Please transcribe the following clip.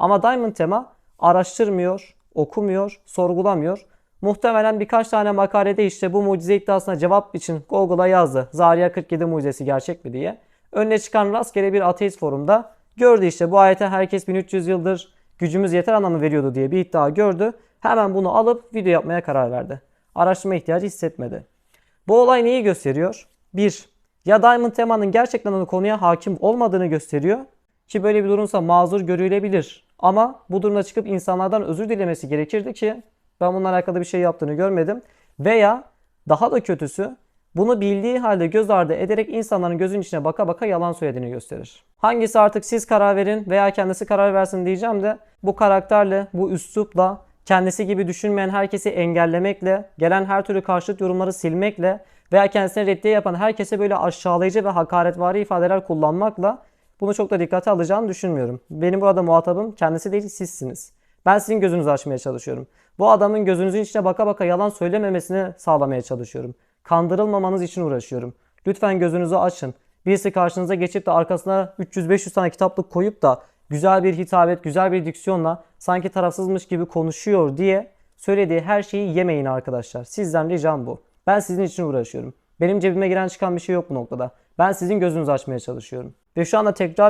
Ama Diamond Tema araştırmıyor, okumuyor, sorgulamıyor. Muhtemelen birkaç tane makalede işte bu mucize iddiasına cevap için Google'a yazdı. Zarya 47 mucizesi gerçek mi diye. Önüne çıkan rastgele bir ateist forumda gördü işte bu ayete herkes 1300 yıldır gücümüz yeter anlamı veriyordu diye bir iddia gördü. Hemen bunu alıp video yapmaya karar verdi. Araştırma ihtiyacı hissetmedi. Bu olay neyi gösteriyor? 1. Ya Diamond Tema'nın gerçekten konuya hakim olmadığını gösteriyor. Ki böyle bir durumsa mazur görülebilir. Ama bu durumda çıkıp insanlardan özür dilemesi gerekirdi ki ben bununla alakalı bir şey yaptığını görmedim. Veya daha da kötüsü bunu bildiği halde göz ardı ederek insanların gözünün içine baka baka yalan söylediğini gösterir. Hangisi artık siz karar verin veya kendisi karar versin diyeceğim de bu karakterle, bu üslupla, kendisi gibi düşünmeyen herkesi engellemekle, gelen her türlü karşıt yorumları silmekle veya kendisine reddiye yapan herkese böyle aşağılayıcı ve hakaretvari ifadeler kullanmakla bunu çok da dikkate alacağını düşünmüyorum. Benim burada muhatabım kendisi değil sizsiniz. Ben sizin gözünüzü açmaya çalışıyorum. Bu adamın gözünüzün içine baka baka yalan söylememesini sağlamaya çalışıyorum. Kandırılmamanız için uğraşıyorum. Lütfen gözünüzü açın. Birisi karşınıza geçip de arkasına 300-500 tane kitaplık koyup da güzel bir hitabet, güzel bir diksiyonla sanki tarafsızmış gibi konuşuyor diye söylediği her şeyi yemeyin arkadaşlar. Sizden ricam bu. Ben sizin için uğraşıyorum. Benim cebime giren çıkan bir şey yok bu noktada. Ben sizin gözünüzü açmaya çalışıyorum. Ve şu anda tekrar